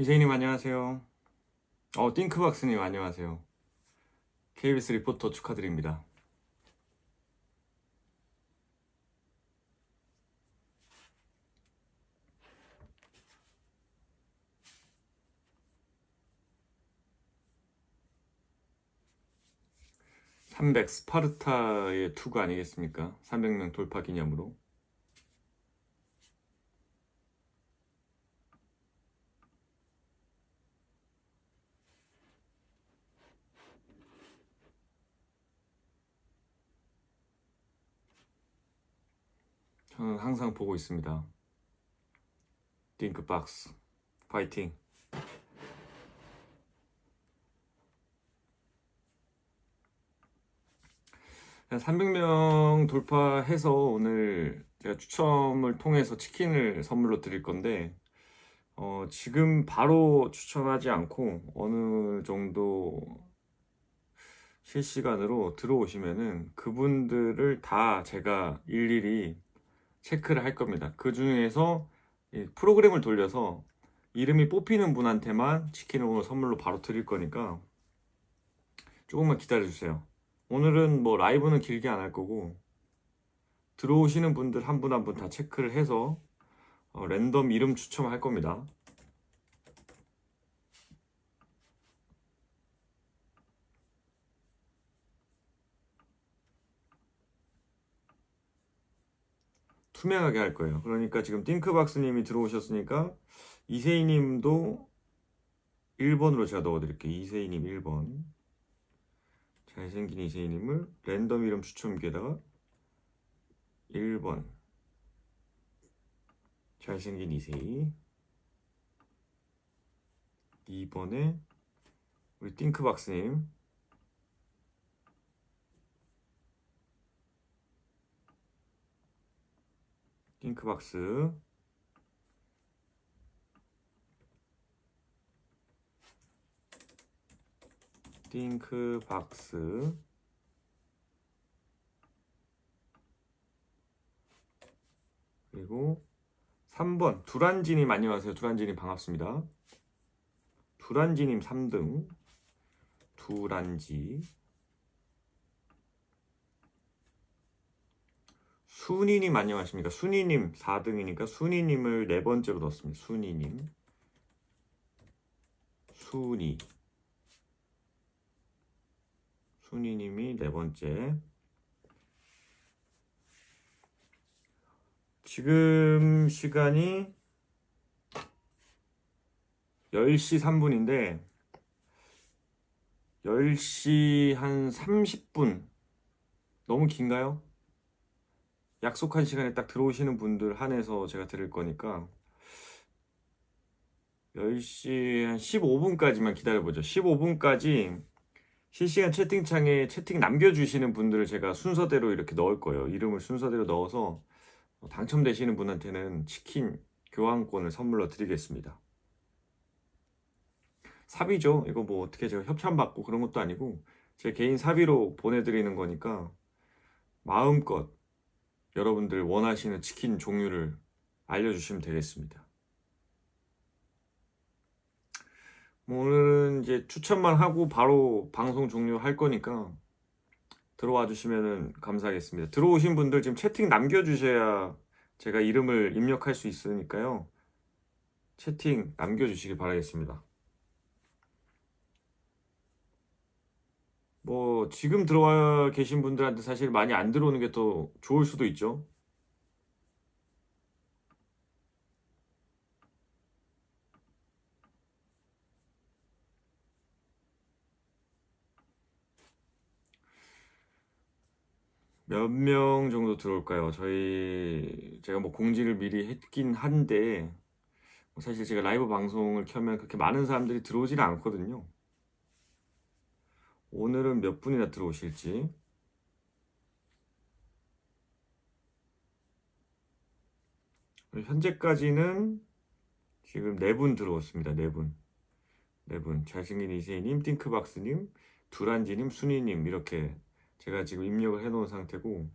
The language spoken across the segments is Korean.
이세희님 안녕하세요. 어, 띵크박스님 안녕하세요. KBS 리포터 축하드립니다. (300) 스파르타의 투구 아니겠습니까? (300명) 돌파 기념으로 저는 항상 보고 있습니다. 띵크박스 파이팅. 한 300명 돌파해서 오늘 제가 추첨을 통해서 치킨을 선물로 드릴 건데 어, 지금 바로 추천하지 않고 어느 정도 실시간으로 들어오시면은 그분들을 다 제가 일일이 체크를 할 겁니다. 그 중에서 이 프로그램을 돌려서 이름이 뽑히는 분한테만 치킨을 오늘 선물로 바로 드릴 거니까 조금만 기다려 주세요. 오늘은 뭐 라이브는 길게 안 할 거고 들어오시는 분들 한 분 한 분 다 체크를 해서 어, 랜덤 이름 추첨할 겁니다. 투명하게 할 거예요. 그러니까 지금 띵크박스님이 들어오셨으니까 이세희님도 1번으로 제가 넣어드릴게요. 이세희님 1번. 잘생긴 이세희님을 랜덤 이름 추첨기에다가 1번. 잘생긴 이세희. 2번에 우리 띵크박스님. 핑크박스. 핑크박스. 그리고 3번. 두란지님 안녕하세요. 두란지님 반갑습니다. 두란지님 3등. 두란지 순이님 안녕하십니까? 순이님 4등이니까 순이님을 네 번째로 넣었습니다. 순이님. 순이. 순이님이 네 번째. 지금 시간이 10시 3분인데 10시 한 30분 너무 긴가요? 약속한 시간에 딱 들어오시는 분들 한해서 제가 드릴 거니까 10시 한 15분까지만 기다려보죠. 15분까지 실시간 채팅창에 채팅 남겨주시는 분들을 제가 순서대로 이렇게 넣을 거예요. 이름을 순서대로 넣어서 당첨되시는 분한테는 치킨 교환권을 선물로 드리겠습니다. 사비죠. 이거 뭐 어떻게 제가 협찬받고 그런 것도 아니고 제 개인 사비로 보내드리는 거니까 마음껏 여러분들 원하시는 치킨 종류를 알려주시면 되겠습니다. 뭐 오늘은 이제 추천만 하고 바로 방송 종료할 거니까 들어와 주시면 감사하겠습니다. 들어오신 분들 지금 채팅 남겨주셔야 제가 이름을 입력할 수 있으니까요. 채팅 남겨주시기 바라겠습니다. 뭐 지금 들어와 계신 분들한테 사실 많이 안 들어오는 게 더 좋을 수도 있죠. 몇 명 정도 들어올까요? 저희 제가 뭐 공지를 미리 했긴 한데 뭐 사실 제가 라이브 방송을 켜면 그렇게 많은 사람들이 들어오지는 않거든요. 오늘은 몇 분이나 들어오실지 현재까지는 지금 네 분 들어왔습니다. 네 분. 네 분. 잘생긴 이세희님, 띵크박스님, 두란지님, 순이님 이렇게 제가 지금 입력을 해놓은 상태고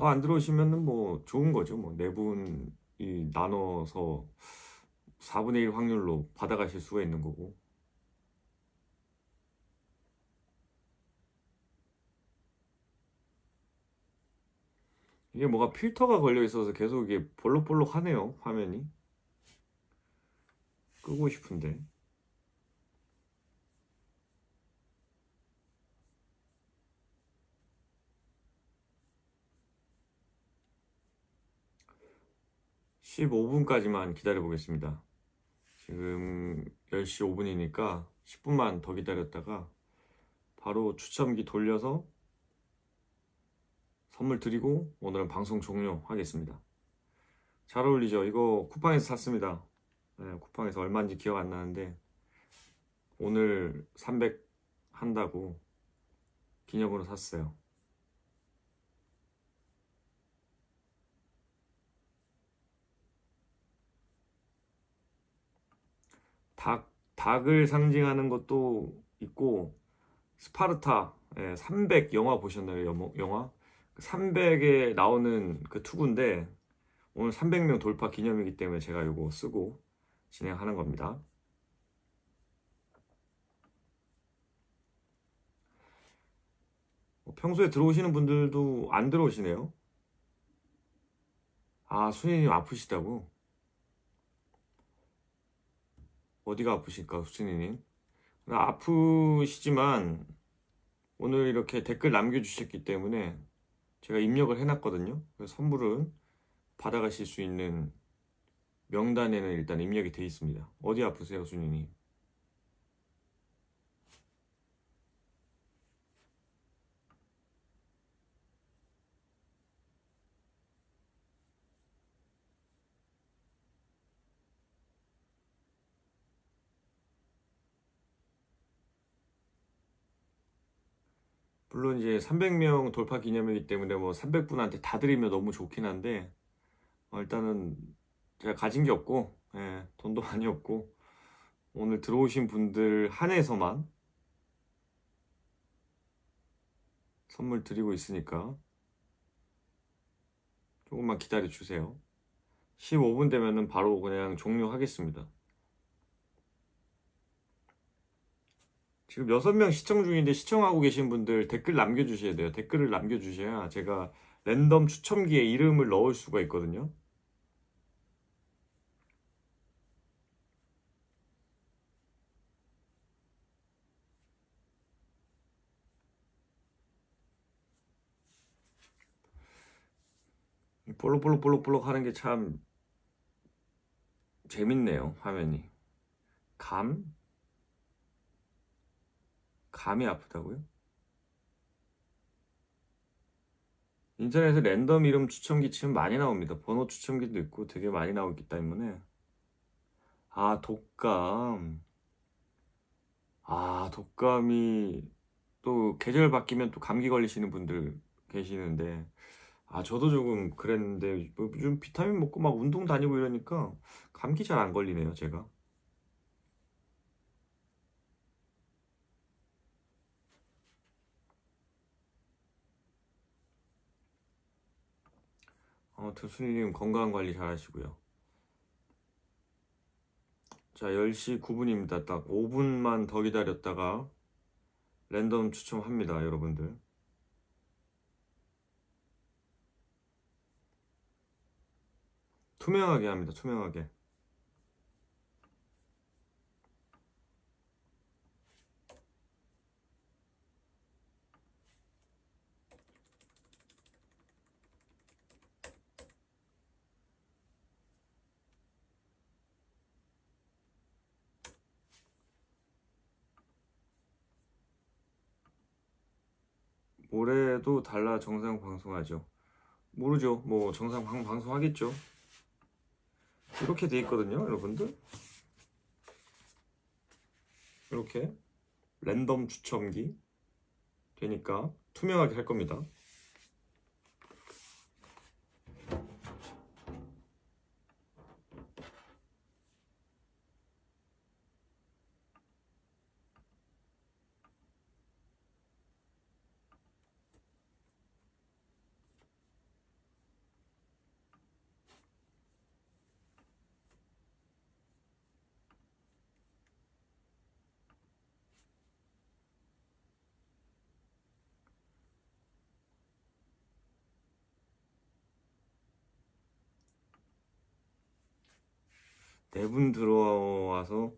더 안 들어오시면은 뭐 좋은 거죠. 뭐 네 분이 나눠서 4분의 1 확률로 받아가실 수가 있는 거고. 이게 뭐가 필터가 걸려 있어서 계속 이게 볼록볼록 하네요, 화면이. 끄고 싶은데. 십오 분까지만 기다려 보겠습니다. 지금 10시 5분이니까 10분만 더 기다렸다가 바로 추첨기 돌려서 선물 드리고 오늘은 방송 종료하겠습니다. 잘 어울리죠? 이거 쿠팡에서 샀습니다. 네, 쿠팡에서 얼마인지 기억 안 나는데 오늘 300 한다고 기념으로 샀어요. 닭, 닭을 상징하는 것도 있고 스파르타 예, 300 영화 보셨나요? 영화? 300에 나오는 그 투구인데 오늘 300명 돌파 기념이기 때문에 제가 이거 쓰고 진행하는 겁니다. 뭐 평소에 들어오시는 분들도 안 들어오시네요. 아, 수인님 아프시다고? 어디가 아프실까, 수진이님? 아프시지만 오늘 이렇게 댓글 남겨주셨기 때문에 제가 입력을 해놨거든요. 선물은 받아가실 수 있는 명단에는 일단 입력이 돼 있습니다. 어디 아프세요, 수진이님? 물론 이제 300명 돌파 기념이기 때문에 뭐 300분한테 다 드리면 너무 좋긴 한데 어, 일단은 제가 가진 게 없고 예, 돈도 많이 없고 오늘 들어오신 분들 한해서만 선물 드리고 있으니까 조금만 기다려 주세요. 15분 되면은 바로 그냥 종료하겠습니다. 지금 6명 시청 중인데 시청하고 계신 분들 댓글 남겨주셔야 돼요. 댓글을 남겨주셔야 제가 랜덤 추첨기에 이름을 넣을 수가 있거든요. 볼록볼록볼록볼록 하는 게 참 재밌네요, 화면이. 감? 감이 아프다고요? 인터넷에 랜덤 이름 추첨기 치면 많이 나옵니다. 번호 추첨기도 있고 되게 많이 나오기 때문에. 아, 독감. 아, 독감이 또 계절 바뀌면 또 감기 걸리시는 분들 계시는데. 아, 저도 조금 그랬는데 뭐 요즘 비타민 먹고 막 운동 다니고 이러니까 감기 잘 안 걸리네요, 제가. 아무튼 순이님 건강 관리 잘 하시고요. 자, 10시 9분입니다. 딱 5분만 더 기다렸다가 랜덤 추첨합니다, 여러분들. 투명하게 합니다, 투명하게. 모레도 달라 정상 방송하죠. 모르죠. 뭐 정상 방, 방송하겠죠. 이렇게 돼 있거든요, 여러분들. 이렇게 랜덤 추첨기 되니까 투명하게 할 겁니다. 네 분 들어와서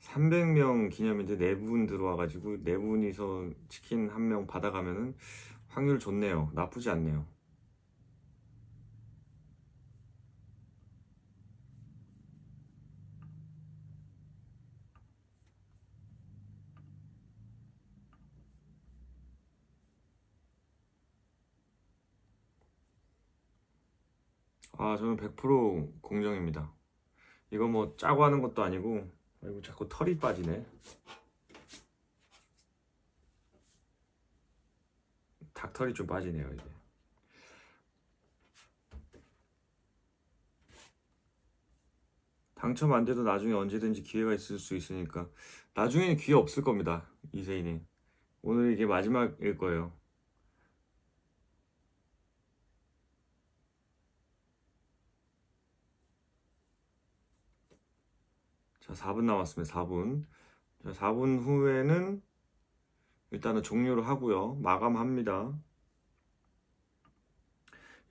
300명 기념인데 네 분 들어와가지고 네 분이서 치킨 한 명 받아가면은 확률 좋네요. 나쁘지 않네요. 아, 저는 100% 공정입니다. 이거 뭐 짜고 하는 것도 아니고, 아이고, 자꾸 털이 빠지네. 닭털이 좀 빠지네요, 이게. 당첨 안 돼도 나중에 언제든지 기회가 있을 수 있으니까, 나중에는 기회 없을 겁니다, 이세인이. 오늘 이게 마지막일 거예요. 자, 4분 남았습니다. 4분. 자, 4분 후에는 일단은 종료를 하고요. 마감합니다.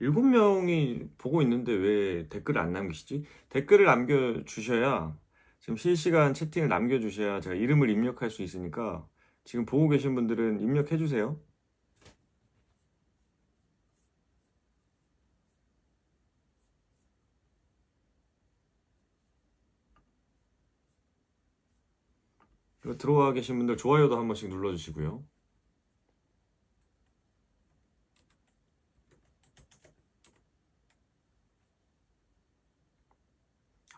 7명이 보고 있는데 왜 댓글을 안 남기시지? 댓글을 남겨주셔야 지금 실시간 채팅을 남겨주셔야 제가 이름을 입력할 수 있으니까 지금 보고 계신 분들은 입력해주세요. 들어와 계신 분들 좋아요도 한 번씩 눌러주시고요.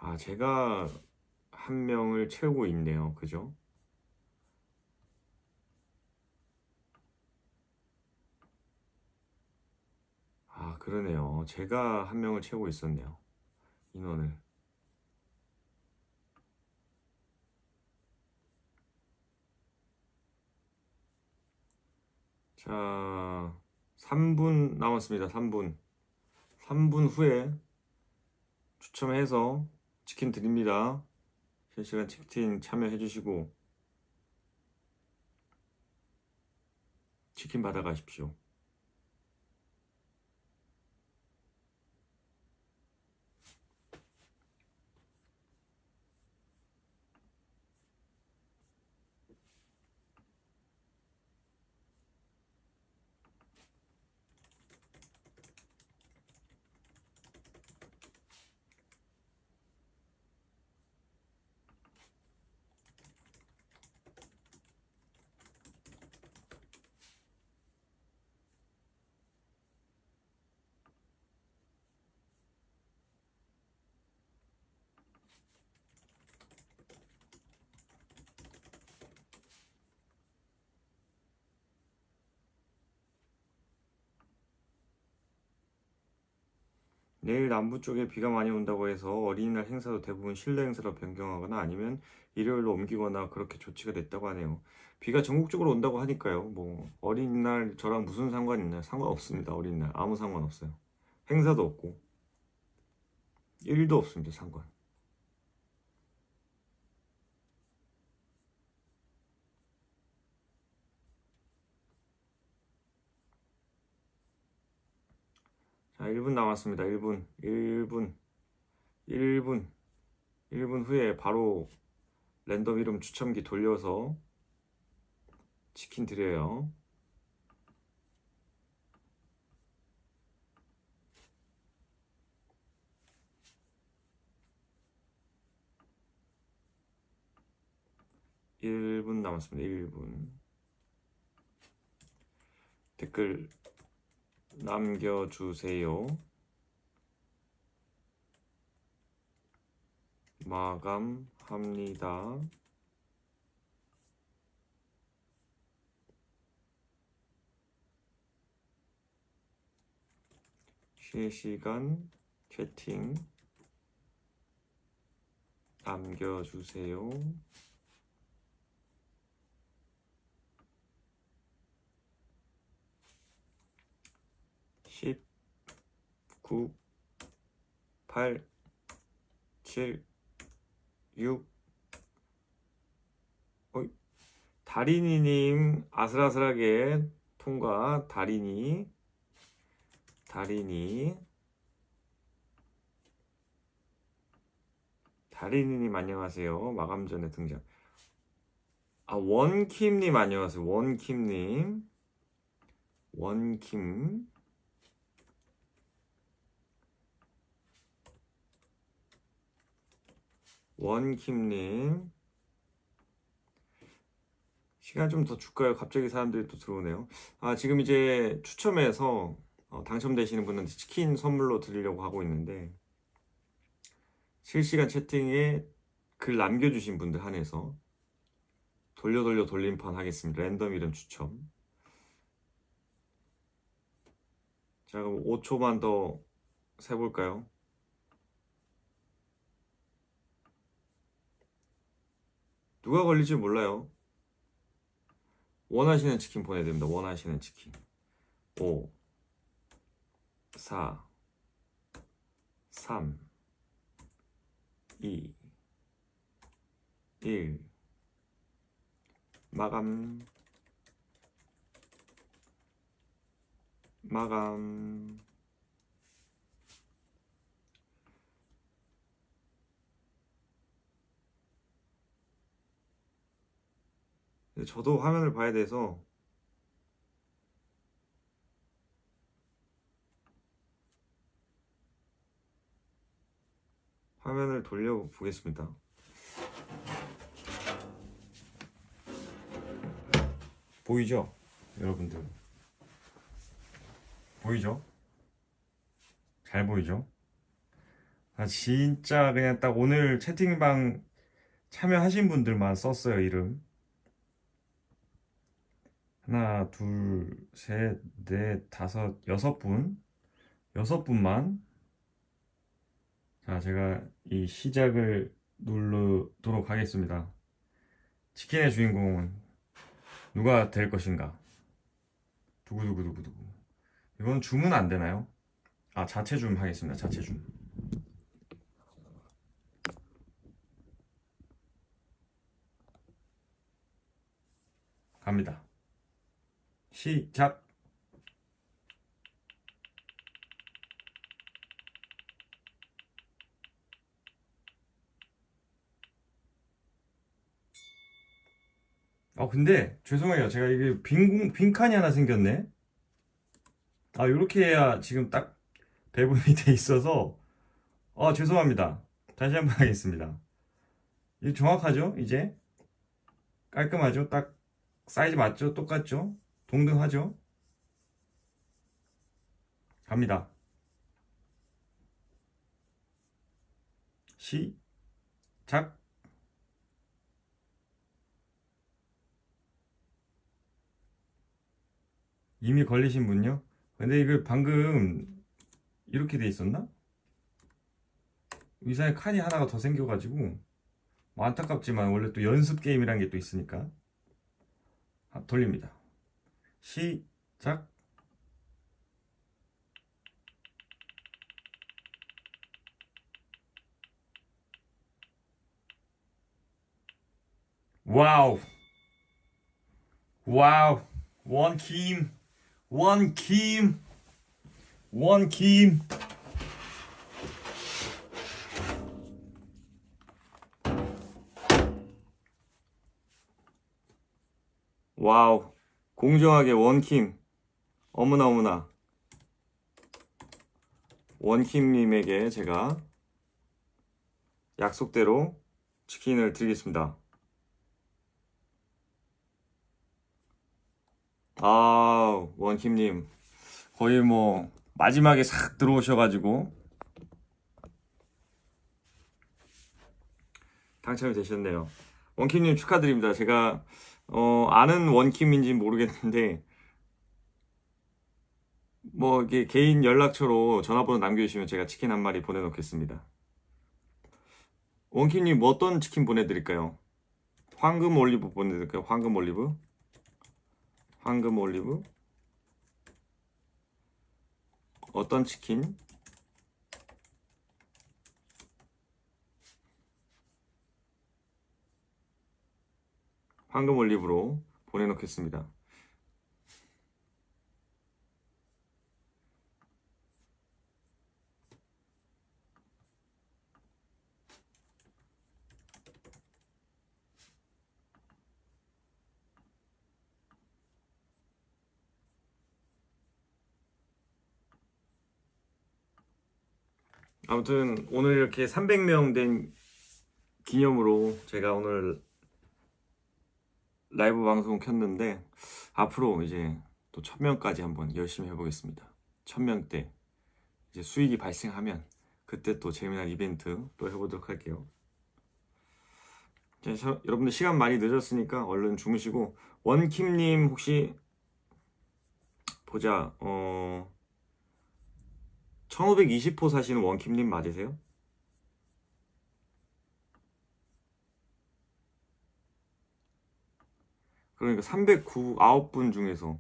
아, 제가 한 명을 채우고 있네요. 그죠? 아, 그러네요. 제가 한 명을 채우고 있었네요. 인원을. 자, 3분 남았습니다. 3분. 3분 후에 추첨해서 치킨 드립니다. 실시간 채팅 참여해 주시고 치킨 받아 가십시오. 내일 남부 쪽에 비가 많이 온다고 해서 어린이날 행사도 대부분 실내 행사로 변경하거나 아니면 일요일로 옮기거나 그렇게 조치가 됐다고 하네요. 비가 전국적으로 온다고 하니까요. 뭐 어린이날 저랑 무슨 상관 있나요? 상관없습니다. 어린이날 아무 상관 없어요. 행사도 없고 일도 없습니다. 상관. 1분 남았습니다. 1분, 1분, 1분, 1분 후에 바로 랜덤 이름 추첨기 돌려서 치킨 드려요. 일분 남았습니다. 1분. 댓글 남겨주세요. 마감합니다. 실시간 채팅 남겨주세요. 9 8 7 6 어이. 다리니님 아슬아슬하게 통과. 다리니 다리니. 다리니님 안녕하세요. 마감 전에 등장. 아 원킴님 안녕하세요. 원킴님. 원킴. 원킴님. 시간 좀 더 줄까요? 갑자기 사람들이 또 들어오네요. 아, 지금 이제 추첨해서 어, 당첨되시는 분은 치킨 선물로 드리려고 하고 있는데, 실시간 채팅에 글 남겨주신 분들 한해서 돌려 돌려 돌림판 하겠습니다. 랜덤 이름 추첨. 자, 그럼 5초만 더 세볼까요? 누가 걸릴지 몰라요. 원하시는 치킨 보내드립니다. 원하시는 치킨. 5, 4, 3, 2, 1. 마감. 마감. 저도 화면을 봐야 돼서 화면을 돌려 보겠습니다. 보이죠? 여러분들. 보이죠? 잘 보이죠? 아, 진짜 그냥 딱 오늘 채팅방 참여하신 분들만 썼어요, 이름. 하나, 둘, 셋, 넷, 다섯, 여섯 분. 여섯 분만. 자, 제가 이 시작을 누르도록 하겠습니다. 치킨의 주인공은 누가 될 것인가? 두구두구두구두구. 이건 줌은 안 되나요? 아, 자체 줌 하겠습니다. 자체 줌. 갑니다. 시작. 아, 근데 죄송해요. 제가 이게 빈, 공- 빈 칸이 하나 생겼네. 아, 이렇게 해야 지금 딱 배분이 돼 있어서 아, 죄송합니다. 다시 한번 하겠습니다. 이게 정확하죠? 이제 깔끔하죠? 딱 사이즈 맞죠? 똑같죠? 동등하죠? 갑니다. 시작. 이미 걸리신 분요? 근데 이거 방금 이렇게 돼 있었나? 이상에 칸이 하나가 더 생겨가지고 뭐 안타깝지만 원래 또 연습 게임이란 게 또 있으니까 아, 돌립니다. 시작. 와우. 와우. 원킴. 원킴. 원킴. 와우. 공정하게 원킴. 어머나 어머나. 원킴님에게 제가 약속대로 치킨을 드리겠습니다. 아, 원킴님. 거의 뭐, 마지막에 싹 들어오셔가지고, 당첨이 되셨네요. 원킴님 축하드립니다. 제가, 어, 아는 원킴인지 모르겠는데, 뭐, 이게 개인 연락처로 전화번호 남겨주시면 제가 치킨 한 마리 보내놓겠습니다. 원킴님 뭐 어떤 치킨 보내드릴까요? 황금 올리브 보내드릴까요? 황금 올리브? 황금 올리브? 어떤 치킨? 황금 올리브로 보내놓겠습니다. 아무튼 오늘 이렇게 300명 된 기념으로 제가 오늘 라이브 방송 켰는데 앞으로 이제 또 1000명까지 한번 열심히 해보겠습니다. 1000명 때 이제 수익이 발생하면 그때 또 재미난 이벤트 또 해보도록 할게요. 저- 여러분들 시간 많이 늦었으니까 얼른 주무시고 원킴님 혹시 보자 어 1520호 사시는 원킴님 맞으세요? 그러니까 309 9분 중에서.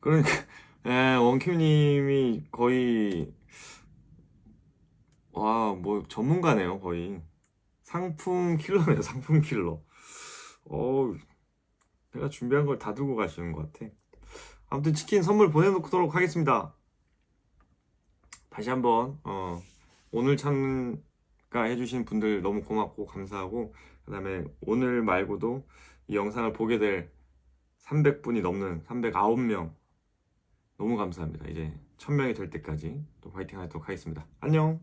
그러니까 예, 원킴님이 거의 와 뭐 전문가네요 거의. 상품 킬러네요 상품 킬러. 어우 내가 준비한 걸다 두고 가시는 것 같아. 아무튼 치킨 선물 보내놓도록 하겠습니다. 다시 한번 어, 오늘 참가 해주신 분들 너무 고맙고 감사하고 그 다음에 오늘 말고도 이 영상을 보게 될 300분이 넘는 309명 너무 감사합니다. 이제 1000명이 될 때까지 또 화이팅 하도록 하겠습니다. 안녕!